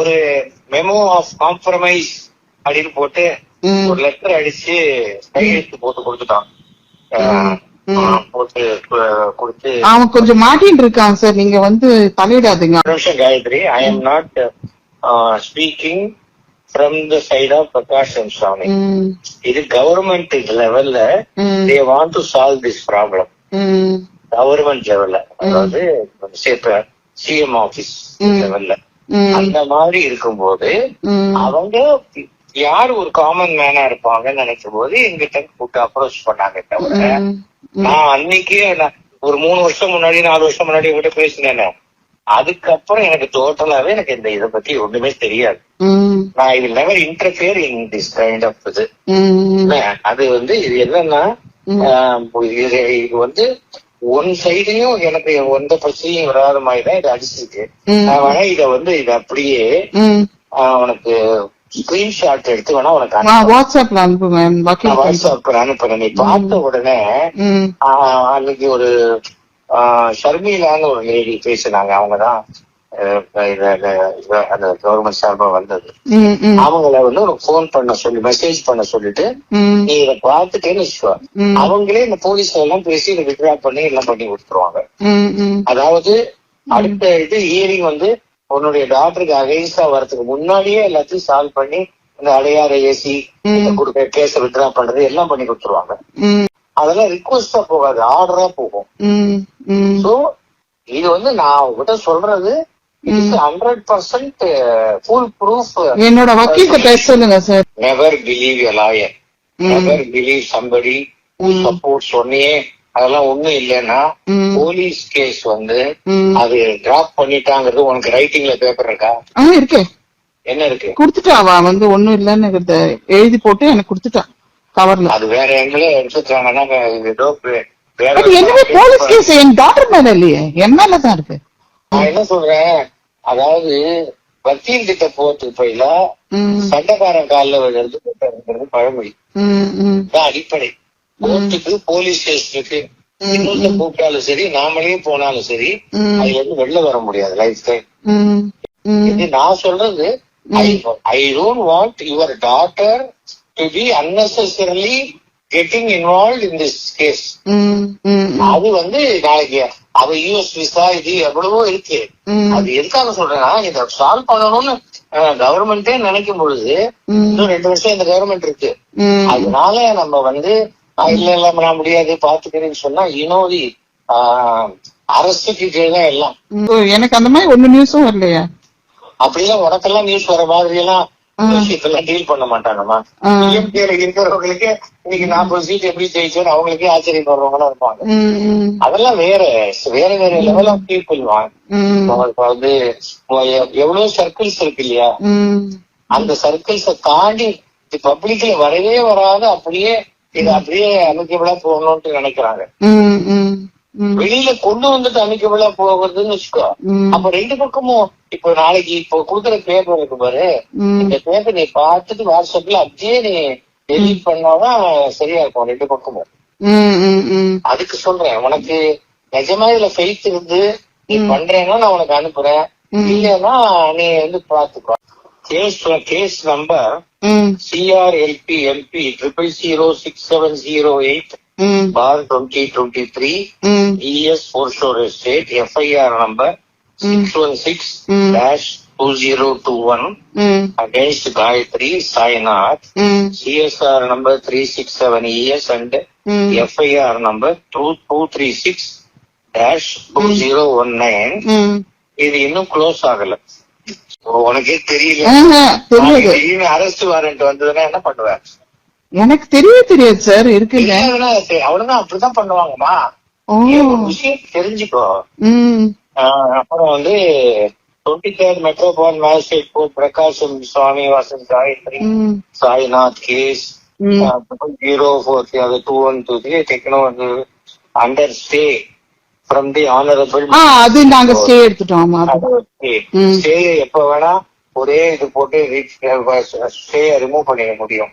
ஒரு memo of compromise அப்படின்னு போட்டு ஒரு லெட்டர் அடிச்சு கையெழுத்து போட்டு கொடுத்துட்டான். போட்டு கொடுத்து அவன் கொஞ்சம் மாட்டின்னு இருக்கான் சார். நீங்க வந்து தலையிடாதீங்க. ஒரு நிமிஷம் Gayathri. I am not speaking from the side of Prakash Sami இது கவர்மெண்ட் லெவல்ல they want to solve this problem government லெவல்ல அதாவது சிஎம் ஆபீஸ். லெவல்ல அந்த மாதிரி இருக்கும்போது அவங்க யார் ஒரு காமன் மேனா இருப்பாங்கன்னு நினைக்கும் போது எங்கிட்ட கூட்டு அப்ரோச் பண்ணாங்க தவிர நான் அன்னைக்கே ஒரு மூணு வருஷம் முன்னாடி நாலு வருஷம் முன்னாடி கூட பேசினேன் அதுக்கப்புறம் எனக்கு டோட்டலாவே எனக்கு இந்த இதை பத்தி ஒண்ணுமே தெரியாது. நான் இது never interfere in this kind of இது. அது வந்து இது என்னன்னா இது வந்து ஒன் சைடையும் எனக்கு எந்த பிரச்சனையும் வராத மாதிரி தான் இதை அடிச்சிருக்கு. வேணா இத வந்து இத அப்படியே உனக்கு ஸ்கிரீன்ஷாட் எடுத்து வேணா உனக்கு. வாட்ஸ்அப்ல வக்கீல் வாட்ஸ்அப்ல அனுப்புறேன். நீ பார்த்த உடனே அன்னைக்கு ஒரு ஷர்மிலான்னு ஒரு லேடி பேசினாங்க. அவங்கதான். இத- இத- இத- அந்த கவர்மெண்ட் சார்பா வந்தது அவங்கள வந்து உனக்கு போன் பண்ண சொல்லி மெசேஜ் பண்ண சொல்லிட்டு நீ இதை பார்த்துட்டேன்னு வச்சுக்கோ. அவங்களே இந்த போலீஸ்ல எல்லாம் பேசி இதை வித்ரா பண்ணி எல்லாம் பண்ணி கொடுத்துருவாங்க. அதாவது அடுத்த இது ஹியரிங் வந்து உன்னுடைய டாக்டருக்கு அகைன்ஸ்டா வரதுக்கு முன்னாடியே எல்லாத்தையும் சால்வ் பண்ணி இந்த அடையாறு ஏசி கொடுக்க கேஸ வித்ரா பண்றது எல்லாம் பண்ணி கொடுத்துருவாங்க. அதெல்லாம் ரிக்வஸ்டா போகாது ஆர்டரா போகும். சோ இது வந்து நான் உங்ககிட்ட சொல்றது ப்ரூஃப் என்னோட வக்கீல்கிட்ட பேச சொல்லுங்க sir never believe a lawyer never believe somebody support சொன்னியே அதெல்லாம் ஒண்ணும் இல்லைன்னா. போலீஸ் கேஸ் வந்து அது டிராப் பண்ணிட்டாங்கிறது உனக்கு ரைட்டிங்ல பேப்பர் இருக்கா? இருக்கே. என்ன இருக்கு? குடுத்துட்டா அவ வந்து ஒண்ணும் இல்லன்னு எழுதி போட்டு எனக்கு குடுத்துட்டா கவர்ல அது வேற எங்களே எடுத்துட்டாங்கன்னா ஏதோ வேற போலீஸ் கேஸ் என் டாக்டர் மேல இல்லையே. என் மேலதான் இருக்கு. நான் என்ன சொல்றேன்? அதாவது வக்கீல் கிட்ட போறதுக்கு போயில சண்டைக்காரன் காலில் விழுறது பழமொழி. அடிப்படை. கோர்ட்டுக்கு போலீஸ் ஸ்டேஷனுக்கு இன்னொருத்த கூப்பிட்டாலும் சரி நாமளே போனாலும் சரி. அதுல இருந்து வெளில வர முடியாது லைஃப் டைம் இது நான் சொல்றது I don't want your daughter to be unnecessarily getting involve in this case அது வந்து நாளைக்கு அவ யூஎஸ் விசா இது எவ்வளவோ இருக்கு. அது எதுக்காக சொல்றேன்னா இத சால்வ் பண்ணணும்னு கவர்மெண்டே நினைக்கும் பொழுது. இன்னும் ரெண்டு வருஷம் இந்த கவர்மெண்ட் இருக்கு. அதனால நம்ம வந்து இல்ல இல்ல நான் முடியாது பாத்துக்கிறேன்னு சொன்னா இனோதி அரசுக்கு கீழே எல்லாம். எனக்கு அந்த மாதிரி ஒண்ணு நியூஸும் வரலையா. அப்படிலாம் உனக்கெல்லாம் நியூஸ் வர மாதிரி எல்லாம் விஷயத்தெல்லாம் டீல் பண்ண மாட்டாங்கம்மா. டிஎம்கேல இருக்கிறவங்களுக்கு இன்னைக்கு நாற்பது சீட் எப்படி ஜெயிச்சோன்னு அவங்களுக்கே ஆச்சரியப்படுறவங்களும் இருப்பாங்க. அதெல்லாம் வேற வேற வேற லெவல் ஆஃப் பீப்புள் வாங்க வந்து எவ்வளவு சர்க்கிள்ஸ் இருக்கு இல்லையா? அந்த சர்க்கிள்ஸ தாண்டி பப்ளிக்ல வரவே வராத அப்படியே இது அப்படியே அமைக்கபிளா போகணும்னு நினைக்கிறாங்க. வெளியில கொண்டு வந்துட்டு அமைக்கபிளா போகிறதுன்னு வச்சுக்கோ. அப்ப ரெண்டு பக்கமும் இப்போ நாளைக்கு இப்போ கொடுக்குற பேப்பர் இருக்கு பாரு. இந்த பேப்பர் நீ பார்த்துட்டு வாட்ஸ்அப்ல அப்படியே நீ டெலிட் பண்ணாதான் சரியா இருக்கும் ரெண்டு பக்கமும். அதுக்கு சொல்றேன் உனக்கு நிஜமா இதுல ஃபெய்த் இருந்து நீ பண்றேன்னா நான் உனக்கு அனுப்புறேன். இல்லைன்னா நீ வந்து பாத்துக்கோ case case number CRLP LP triple zero six seven zero eight four twenty twenty three. ES foreshore estate FIR number six one six. Dash two zero two one against Gayathri Sainath CSR number three six seven ES and FIR number two two three six dash two zero one nine இது இன்னும் close ஆகல. உனக்கே தெரியல. Arrest warrant வந்ததுன்னா என்ன பண்ணுவேன் எனக்கு தெரியவே தெரியாது சார் சரி, அவ்வளவுதான். அப்படிதான் பண்ணுவாங்கம்மா. விஷயம் தெரிஞ்சுக்கோ. அப்புறம் வந்து twenty third metropole magistrate court Prakasam Swami Vasan Gayathri Sainath case zero four அது two one two three techno under stay from the honourable அது நாங்க ஸ்டே எடுத்துட்டோம். ஸ்டே எப்ப வேணா ஒரே இது போட்டு ஸ்டே ரிமூவ் பண்ணிட முடியும்.